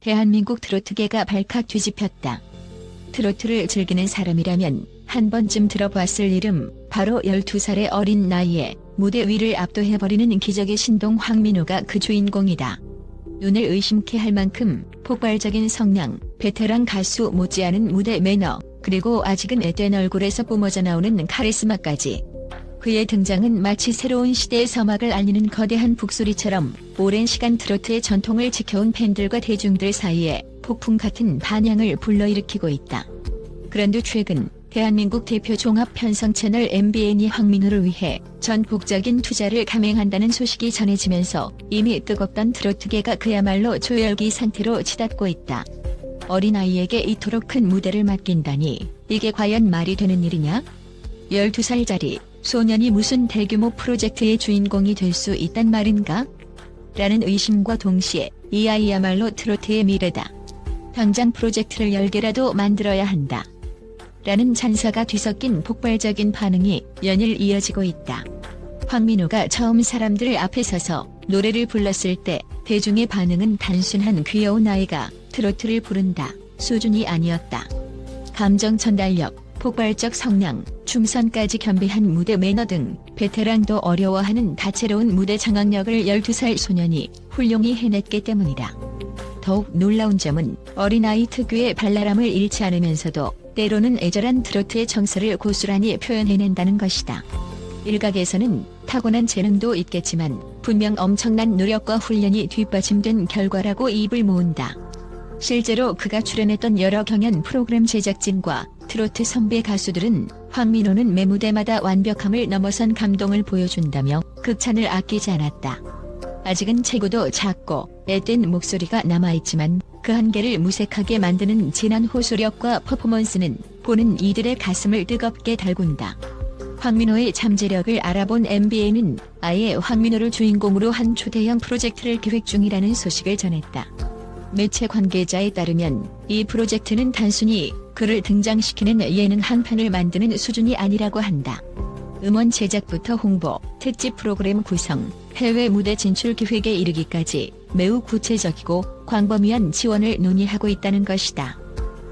대한민국 트로트계가 발칵 뒤집혔다. 트로트를 즐기는 사람이라면 한 번쯤 들어봤을 이름, 바로 12살의 어린 나이에 무대 위를 압도해버리는 기적의 신동 황민호가 그 주인공이다. 눈을 의심케 할 만큼 폭발적인 성량, 베테랑 가수 못지않은 무대 매너, 그리고 아직은 앳된 얼굴에서 뿜어져 나오는 카리스마까지. 그의 등장은 마치 새로운 시대의 서막을 알리는 거대한 북소리처럼 오랜 시간 트로트의 전통을 지켜온 팬들과 대중들 사이에 폭풍 같은 반향을 불러일으키고 있다. 그런데 최근 대한민국 대표 종합 편성 채널 MBN이 황민호를 위해 전폭적인 투자를 감행한다는 소식이 전해지면서 이미 뜨겁던 트로트계가 그야말로 조열기 상태로 치닫고 있다. 어린아이에게 이토록 큰 무대를 맡긴다니 이게 과연 말이 되는 일이냐? 12살짜리 소년이 무슨 대규모 프로젝트의 주인공이 될 수 있단 말인가? 라는 의심과 동시에 이 아이야말로 트로트의 미래다. 당장 프로젝트를 10개라도 만들어야 한다. 라는 찬사가 뒤섞인 폭발적인 반응이 연일 이어지고 있다. 황민호가 처음 사람들 앞에 서서 노래를 불렀을 때 대중의 반응은 단순한 귀여운 아이가 트로트를 부른다 수준이 아니었다. 감정 전달력, 폭발적 성량, 춤선까지 겸비한 무대 매너 등 베테랑도 어려워하는 다채로운 무대 장악력을 12살 소년이 훌륭히 해냈기 때문이다. 더욱 놀라운 점은 어린아이 특유의 발랄함을 잃지 않으면서도 때로는 애절한 트로트의 정서를 고스란히 표현해낸다는 것이다. 일각에서는 타고난 재능도 있겠지만 분명 엄청난 노력과 훈련이 뒷받침된 결과라고 입을 모은다. 실제로 그가 출연했던 여러 경연 프로그램 제작진과 트로트 선배 가수들은 황민호는 매 무대마다 완벽함을 넘어선 감동을 보여준다며 극찬을 아끼지 않았다. 아직은 체구도 작고 앳된 목소리가 남아있지만 그 한계를 무색하게 만드는 진한 호소력과 퍼포먼스는 보는 이들의 가슴을 뜨겁게 달군다. 황민호의 잠재력을 알아본 MBN은 아예 황민호를 주인공으로 한 초대형 프로젝트를 계획 중이라는 소식을 전했다. 매체 관계자에 따르면 이 프로젝트는 단순히 그를 등장시키는 예능 한 편을 만드는 수준이 아니라고 한다. 음원 제작부터 홍보, 특집 프로그램 구성, 해외 무대 진출 기획에 이르기까지 매우 구체적이고 광범위한 지원을 논의하고 있다는 것이다.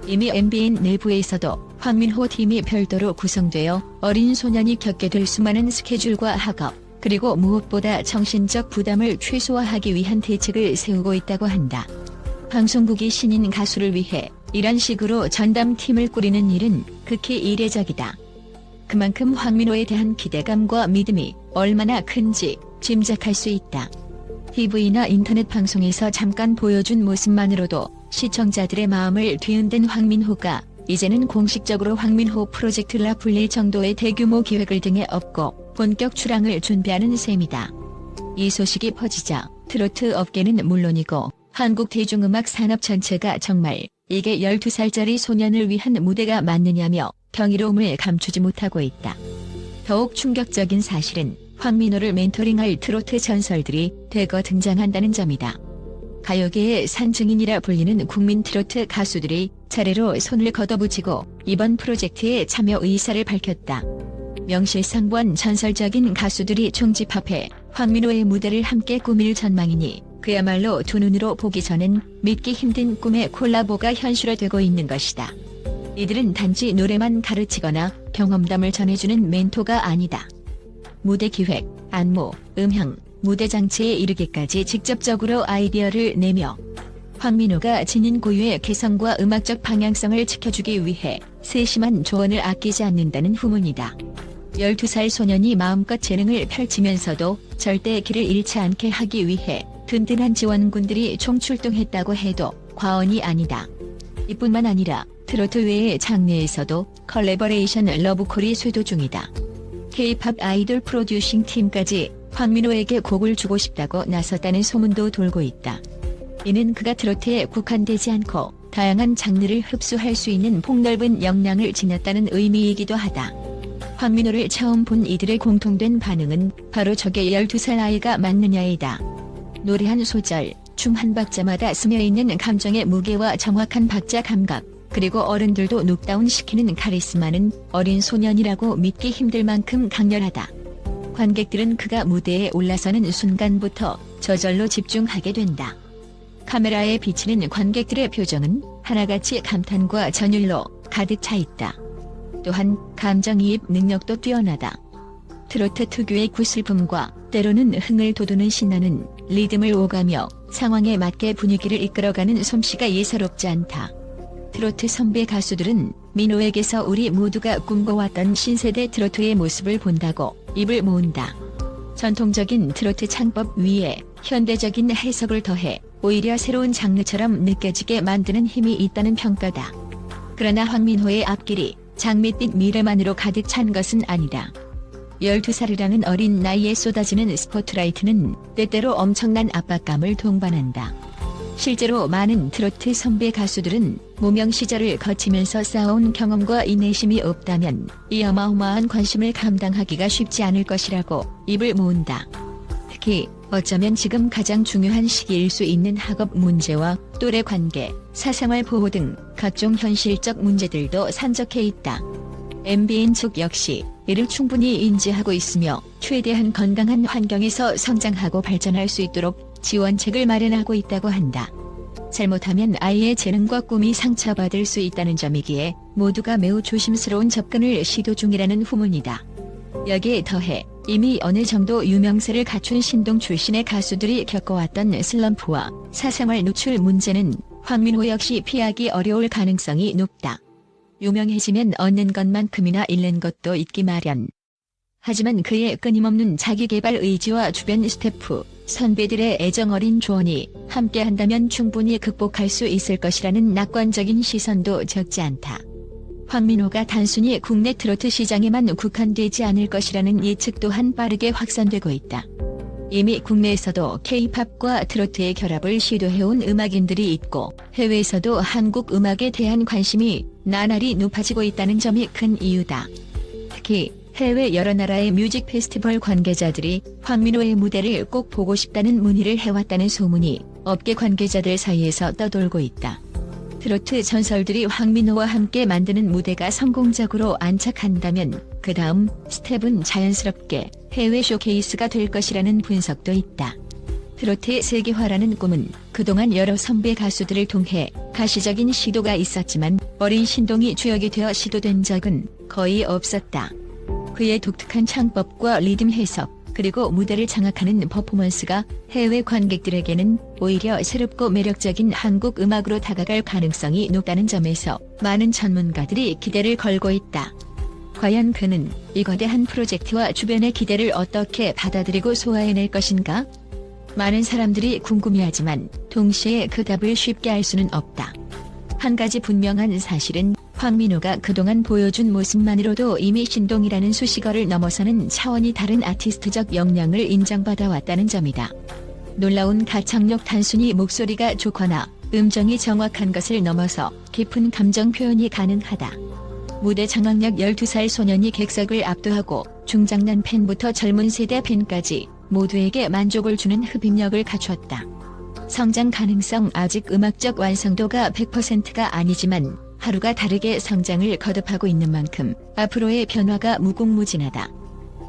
이미 MBN 내부에서도 황민호 팀이 별도로 구성되어 어린 소년이 겪게 될 수많은 스케줄과 학업, 그리고 무엇보다 정신적 부담을 최소화하기 위한 대책을 세우고 있다고 한다. 방송국이 신인 가수를 위해 이런 식으로 전담팀을 꾸리는 일은 극히 이례적이다. 그만큼 황민호에 대한 기대감과 믿음이 얼마나 큰지 짐작할 수 있다. TV나 인터넷 방송에서 잠깐 보여준 모습만으로도 시청자들의 마음을 뒤흔든 황민호가 이제는 공식적으로 황민호 프로젝트라 불릴 정도의 대규모 기획을 등에 업고 본격 출항을 준비하는 셈이다. 이 소식이 퍼지자 트로트 업계는 물론이고 한국 대중음악 산업 전체가 정말 이게 12살짜리 소년을 위한 무대가 맞느냐며 경이로움을 감추지 못하고 있다. 더욱 충격적인 사실은 황민호를 멘토링할 트로트 전설들이 대거 등장한다는 점이다. 가요계의 산증인이라 불리는 국민 트로트 가수들이 차례로 손을 걷어붙이고 이번 프로젝트에 참여 의사를 밝혔다. 명실상부한 전설적인 가수들이 총집합해 황민호의 무대를 함께 꾸밀 전망이니 그야말로 두 눈으로 보기 전엔 믿기 힘든 꿈의 콜라보가 현실화되고 있는 것이다. 이들은 단지 노래만 가르치거나 경험담을 전해주는 멘토가 아니다. 무대 기획, 안무, 음향, 무대 장치에 이르기까지 직접적으로 아이디어를 내며 황민호가 지닌 고유의 개성과 음악적 방향성을 지켜주기 위해 세심한 조언을 아끼지 않는다는 후문이다. 12살 소년이 마음껏 재능을 펼치면서도 절대 길을 잃지 않게 하기 위해 든든한 지원군들이 총출동했다고 해도 과언이 아니다. 이뿐만 아니라 트로트 외의 장르에서도 컬래버레이션 러브콜이 쇄도 중이다. K-팝 아이돌 프로듀싱 팀까지 황민호에게 곡을 주고 싶다고 나섰다는 소문도 돌고 있다. 이는 그가 트로트에 국한되지 않고 다양한 장르를 흡수할 수 있는 폭넓은 역량을 지녔다는 의미이기도 하다. 황민호를 처음 본 이들의 공통된 반응은 바로 저게 12살 아이가 맞느냐이다. 노래 한 소절, 춤 한 박자마다 스며있는 감정의 무게와 정확한 박자 감각, 그리고 어른들도 눕다운 시키는 카리스마는 어린 소년이라고 믿기 힘들 만큼 강렬하다. 관객들은 그가 무대에 올라서는 순간부터 저절로 집중하게 된다. 카메라에 비치는 관객들의 표정은 하나같이 감탄과 전율로 가득 차 있다. 또한 감정이입 능력도 뛰어나다. 트로트 특유의 구슬픔과 때로는 흥을 돋우는 신나는 리듬을 오가며 상황에 맞게 분위기를 이끌어가는 솜씨가 예사롭지 않다. 트로트 선배 가수들은 민호에게서 우리 모두가 꿈꿔왔던 신세대 트로트의 모습을 본다고 입을 모은다. 전통적인 트로트 창법 위에 현대적인 해석을 더해 오히려 새로운 장르처럼 느껴지게 만드는 힘이 있다는 평가다. 그러나 황민호의 앞길이 장밋빛 미래만으로 가득 찬 것은 아니다. 12살이라는 어린 나이에 쏟아지는 스포트라이트는 때때로 엄청난 압박감을 동반한다. 실제로 많은 트로트 선배 가수들은 무명 시절을 거치면서 쌓아온 경험과 인내심이 없다면 이 어마어마한 관심을 감당하기가 쉽지 않을 것이라고 입을 모은다. 특히 어쩌면 지금 가장 중요한 시기일 수 있는 학업 문제와 또래 관계, 사생활 보호 등 각종 현실적 문제들도 산적해 있다. MBN 측 역시 이를 충분히 인지하고 있으며 최대한 건강한 환경에서 성장하고 발전할 수 있도록 지원책을 마련하고 있다고 한다. 잘못하면 아이의 재능과 꿈이 상처받을 수 있다는 점이기에 모두가 매우 조심스러운 접근을 시도 중이라는 후문이다. 여기에 더해 이미 어느 정도 유명세를 갖춘 신동 출신의 가수들이 겪어왔던 슬럼프와 사생활 노출 문제는 황민호 역시 피하기 어려울 가능성이 높다. 유명해지면 얻는 것만큼이나 잃는 것도 있기 마련. 하지만 그의 끊임없는 자기개발 의지와 주변 스태프, 선배들의 애정어린 조언이 함께한다면 충분히 극복할 수 있을 것이라는 낙관적인 시선도 적지 않다. 황민호가 단순히 국내 트로트 시장에만 국한되지 않을 것이라는 예측 또한 빠르게 확산되고 있다. 이미 국내에서도 K-팝과 트로트의 결합을 시도해온 음악인들이 있고 해외에서도 한국 음악에 대한 관심이 나날이 높아지고 있다는 점이 큰 이유다. 특히 해외 여러 나라의 뮤직 페스티벌 관계자들이 황민호의 무대를 꼭 보고 싶다는 문의를 해왔다는 소문이 업계 관계자들 사이에서 떠돌고 있다. 트로트 전설들이 황민호와 함께 만드는 무대가 성공적으로 안착한다면 그 다음 스텝은 자연스럽게 해외 쇼케이스가 될 것이라는 분석도 있다. 트로트의 세계화라는 꿈은 그동안 여러 선배 가수들을 통해 가시적인 시도가 있었지만 어린 신동이 주역이 되어 시도된 적은 거의 없었다. 그의 독특한 창법과 리듬 해석, 그리고 무대를 장악하는 퍼포먼스가 해외 관객들에게는 오히려 새롭고 매력적인 한국 음악으로 다가갈 가능성이 높다는 점에서 많은 전문가들이 기대를 걸고 있다. 과연 그는 이 거대한 프로젝트와 주변의 기대를 어떻게 받아들이고 소화해낼 것인가? 많은 사람들이 궁금해하지만 동시에 그 답을 쉽게 알 수는 없다. 한 가지 분명한 사실은 황민호가 그동안 보여준 모습만으로도 이미 신동이라는 수식어를 넘어서는 차원이 다른 아티스트적 역량을 인정받아 왔다는 점이다. 놀라운 가창력 단순히 목소리가 좋거나 음정이 정확한 것을 넘어서 깊은 감정 표현이 가능하다. 무대 장악력 12살 소년이 객석을 압도하고 중장난 팬부터 젊은 세대 팬까지 모두에게 만족을 주는 흡입력을 갖췄다. 성장 가능성 아직 음악적 완성도가 100%가 아니지만 하루가 다르게 성장을 거듭하고 있는 만큼 앞으로의 변화가 무궁무진하다.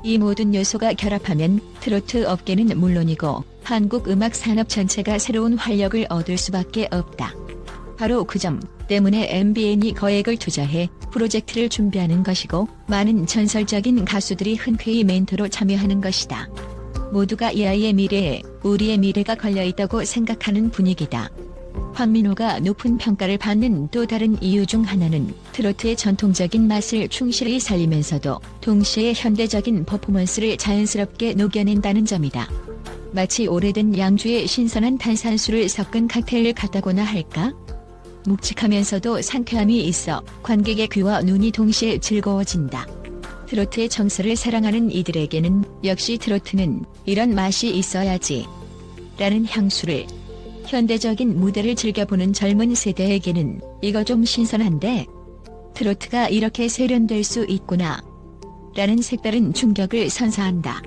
이 모든 요소가 결합하면 트로트 업계는 물론이고 한국 음악 산업 전체가 새로운 활력을 얻을 수밖에 없다. 바로 그 점 때문에 MBN이 거액을 투자해 프로젝트를 준비하는 것이고 많은 전설적인 가수들이 흔쾌히 멘토로 참여하는 것이다. 모두가 이 아이의 미래에 우리의 미래가 걸려 있다고 생각하는 분위기다. 황민호가 높은 평가를 받는 또 다른 이유 중 하나는 트로트의 전통적인 맛을 충실히 살리면서도 동시에 현대적인 퍼포먼스를 자연스럽게 녹여낸다는 점이다. 마치 오래된 양주에 신선한 탄산수를 섞은 칵테일을 같다고나 할까? 묵직하면서도 상쾌함이 있어 관객의 귀와 눈이 동시에 즐거워진다. 트로트의 정서를 사랑하는 이들에게는 역시 트로트는 이런 맛이 있어야지. 라는 향수를 현대적인 무대를 즐겨보는 젊은 세대에게는 이거 좀 신선한데 트로트가 이렇게 세련될 수 있구나 라는 색다른 충격을 선사한다.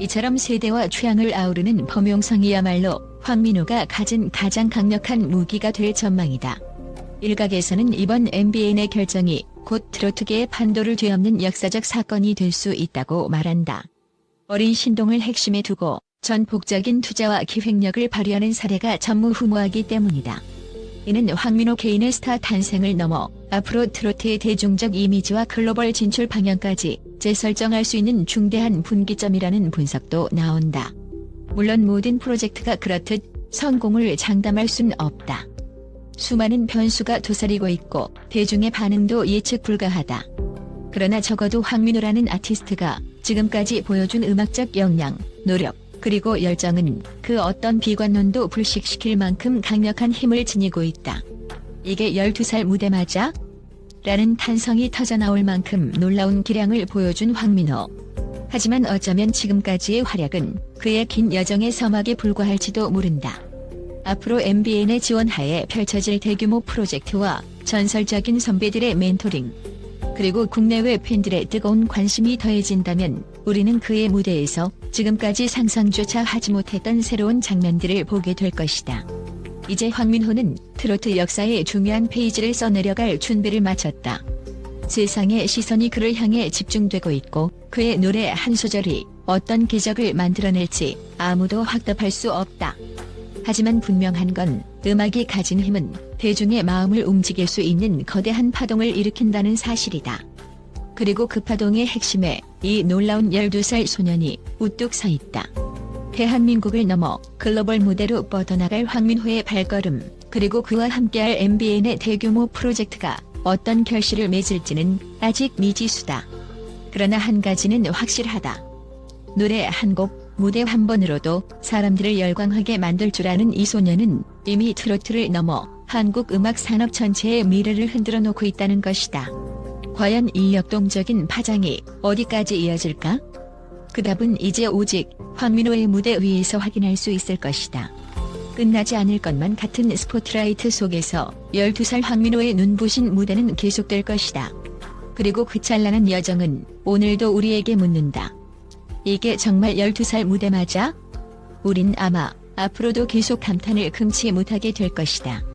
이처럼 세대와 취향을 아우르는 범용성이야말로 황민호가 가진 가장 강력한 무기가 될 전망이다. 일각에서는 이번 MBN의 결정이 곧 트로트계의 판도를 뒤엎는 역사적 사건이 될 수 있다고 말한다. 어린 신동을 핵심에 두고 전폭적인 투자와 기획력을 발휘하는 사례가 전무후무하기 때문이다. 이는 황민호 개인의 스타 탄생을 넘어 앞으로 트로트의 대중적 이미지와 글로벌 진출 방향까지 재설정할 수 있는 중대한 분기점이라는 분석도 나온다. 물론 모든 프로젝트가 그렇듯 성공을 장담할 순 없다. 수많은 변수가 도사리고 있고 대중의 반응도 예측 불가하다. 그러나 적어도 황민호라는 아티스트가 지금까지 보여준 음악적 역량, 노력, 그리고 열정은 그 어떤 비관론도 불식시킬 만큼 강력한 힘을 지니고 있다. 이게 12살 무대 맞아? 라는 탄성이 터져나올 만큼 놀라운 기량을 보여준 황민호. 하지만 어쩌면 지금까지의 활약은 그의 긴 여정의 서막에 불과할지도 모른다. 앞으로 MBN의 지원하에 펼쳐질 대규모 프로젝트와 전설적인 선배들의 멘토링, 그리고 국내외 팬들의 뜨거운 관심이 더해진다면 우리는 그의 무대에서 지금까지 상상조차 하지 못했던 새로운 장면들을 보게 될 것이다. 이제 황민호는 트로트 역사의 중요한 페이지를 써내려갈 준비를 마쳤다. 세상의 시선이 그를 향해 집중되고 있고 그의 노래 한 소절이 어떤 기적을 만들어낼지 아무도 확답할 수 없다. 하지만 분명한 건 음악이 가진 힘은 대중의 마음을 움직일 수 있는 거대한 파동을 일으킨다는 사실이다. 그리고 그 파동의 핵심에 이 놀라운 12살 소년이 우뚝 서 있다. 대한민국을 넘어 글로벌 무대로 뻗어나갈 황민호의 발걸음, 그리고 그와 함께할 MBN의 대규모 프로젝트가 어떤 결실을 맺을지는 아직 미지수다. 그러나 한 가지는 확실하다. 노래 한 곡, 무대 한 번으로도 사람들을 열광하게 만들 줄 아는 이 소녀는 이미 트로트를 넘어 한국 음악 산업 전체의 미래를 흔들어 놓고 있다는 것이다. 과연 이 역동적인 파장이 어디까지 이어질까? 그 답은 이제 오직 황민호의 무대 위에서 확인할 수 있을 것이다. 끝나지 않을 것만 같은 스포트라이트 속에서 12살 황민호의 눈부신 무대는 계속될 것이다. 그리고 그 찬란한 여정은 오늘도 우리에게 묻는다. 이게 정말 12살 무대 맞아? 우린 아마 앞으로도 계속 감탄을 금치 못하게 될 것이다.